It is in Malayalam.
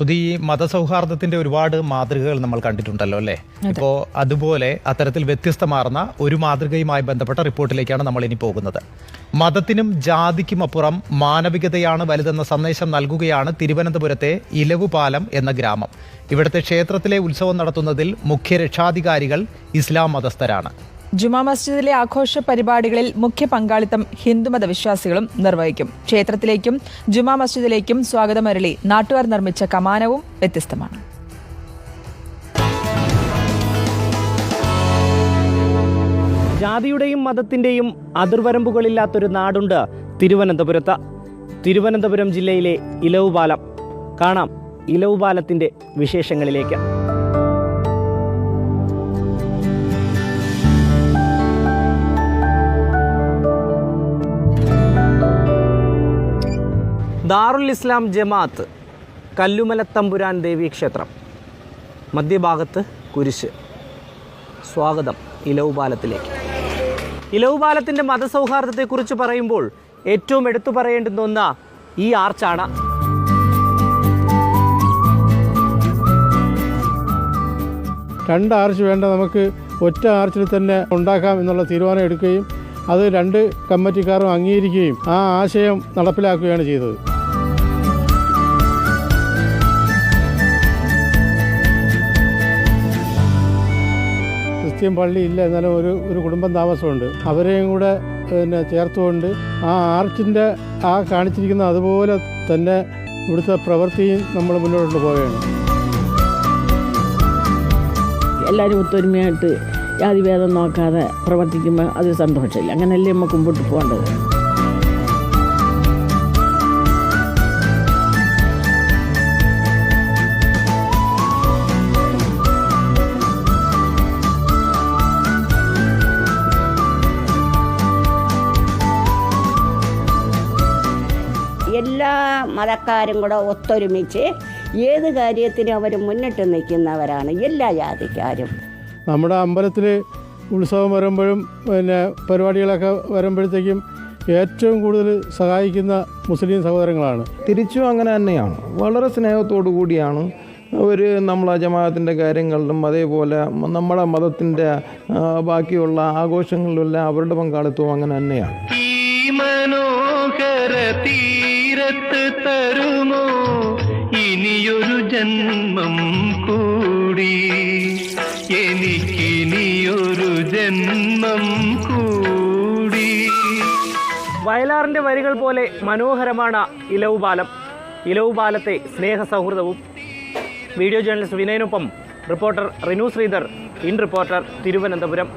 തുതി മതസൗഹാർദ്ദത്തിന്റെ ഒരുപാട് മാതൃകകൾ നമ്മൾ കണ്ടിട്ടുണ്ടല്ലോ അല്ലേ? ഇപ്പോ അതുപോലെ അത്തരത്തിൽ വ്യത്യസ്തമാർന്ന ഒരു മാതൃകയുമായി ബന്ധപ്പെട്ട റിപ്പോർട്ടിലേക്കാണ് നമ്മൾ ഇനി പോകുന്നത്. മതത്തിനും ജാതിക്കും അപ്പുറം മാനവികതയാണ് വലുതെന്ന സന്ദേശം നൽകുകയാണ് തിരുവനന്തപുരത്തെ ഇലവുപാലം എന്ന ഗ്രാമം. ഇവിടുത്തെ ക്ഷേത്രത്തിലെ ഉത്സവം നടത്തുന്നതിൽ മുഖ്യ രക്ഷാധികാരികൾ ഇസ്ലാം മതസ്ഥരാണ്. ജുമാ മസ്ജിദിലെ ആഘോഷ പരിപാടികളിൽ മുഖ്യ പങ്കാളിത്തം ഹിന്ദുമത വിശ്വാസികളും നിർവഹിക്കും. ക്ഷേത്രത്തിലേക്കും ജുമാ മസ്ജിദിലേക്കും സ്വാഗതമരളി നാട്ടുകാർ നിർമ്മിച്ച കമാനവും വ്യത്യസ്തമാണ്. ജാതിയുടെയും മതത്തിന്റെയും അതിർവരമ്പുകളില്ലാത്തൊരു നാടുണ്ട് തിരുവനന്തപുരത്ത്. തിരുവനന്തപുരം ജില്ലയിലെ ഇലവുപാലം. കാണാം ഇലവുപാലത്തിന്റെ വിശേഷങ്ങളിലേക്ക്. ദാറുൽ ഇസ്ലാം ജമാഅത്ത് കല്ലുമല തമ്പുരാൻ ദേവി ക്ഷേത്രം. മധ്യഭാഗത്ത് കുരിശ്. സ്വാഗതം ഇലവുപാലത്തിലേക്ക് ഇലവുപാലത്തിന്റെ മതസൗഹാർദ്ദത്തെക്കുറിച്ച് പറയുമ്പോൾ ഏറ്റവും എടുത്തു പറയേണ്ടുന്ന ഒന്ന ഈ ആർച്ചാണ്. രണ്ട് ആർച്ച് വേണ്ട നമുക്ക് ഒറ്റ ആർച്ചിൽ തന്നെ ഉണ്ടാക്കാം എന്നുള്ള തീരുമാനം എടുക്കുകയും അത് രണ്ട് കമ്മിറ്റിക്കാരും അംഗീകരിക്കുകയും ആ ആശയം നടപ്പിലാക്കുകയാണ് ചെയ്തത്. ക്രിസ്ത്യൻ പള്ളി ഇല്ല എന്നാലും ഒരു ഒരു കുടുംബം താമസമുണ്ട്. അവരെയും കൂടെ പിന്നെ ചേർത്തുകൊണ്ട് ആ ആർച്ചിന്റെ ആ കാണിച്ചിരിക്കുന്ന അതുപോലെ തന്നെ ഇവിടുത്തെ പ്രവൃത്തിയും നമ്മൾ മുന്നോട്ട് പോവുകയാണ്. എല്ലാവരും ഒത്തൊരുമയായിട്ട് ജാതിഭേദം നോക്കാതെ പ്രവർത്തിക്കുമ്പോൾ അതൊരു സന്തോഷമില്ല. അങ്ങനെയല്ലേ നമുക്ക് മുമ്പോട്ട് പോകേണ്ടത്? എല്ലാ മതക്കാരും കൂടെ ഒത്തൊരുമിച്ച് ഏത് കാര്യത്തിനും അവർ മുന്നിട്ട് നിൽക്കുന്നവരാണ് എല്ലാ ജാതിക്കാരും. നമ്മുടെ അമ്പലത്തിൽ ഉത്സവം വരുമ്പോഴും പിന്നെ പരിപാടികളൊക്കെ വരുമ്പോഴത്തേക്കും ഏറ്റവും കൂടുതൽ സഹായിക്കുന്ന മുസ്ലിം സഹോദരങ്ങളാണ്. തിരിച്ചും അങ്ങനെ തന്നെയാണ്. വളരെ സ്നേഹത്തോടു കൂടിയാണ് അവർ നമ്മളെ ജമാഅത്തിന്റെ കാര്യങ്ങളിലും അതേപോലെ നമ്മുടെ മതത്തിന്റെ ബാക്കിയുള്ള ആഘോഷങ്ങളിലെല്ലാം അവരുടെ പങ്കാളിത്തവും അങ്ങനെ തന്നെയാണ്. ഈ മനോഹര തീരത്ത് തരുമോ? ഇനിയൊരു ജന്മം കൂടി. എനിക്കിനിയൊരു ജന്മം കൂടി. വയലാറിന്റെ വരികൾ പോലെ മനോഹരമാണ് ഇലവുപാലം ഇലവുപാലത്തെ സ്നേഹ സൗഹൃദവും video journalist വിനയനൊപ്പം reporter Rinu Sreedhar in reporter Thiruvananthapuram.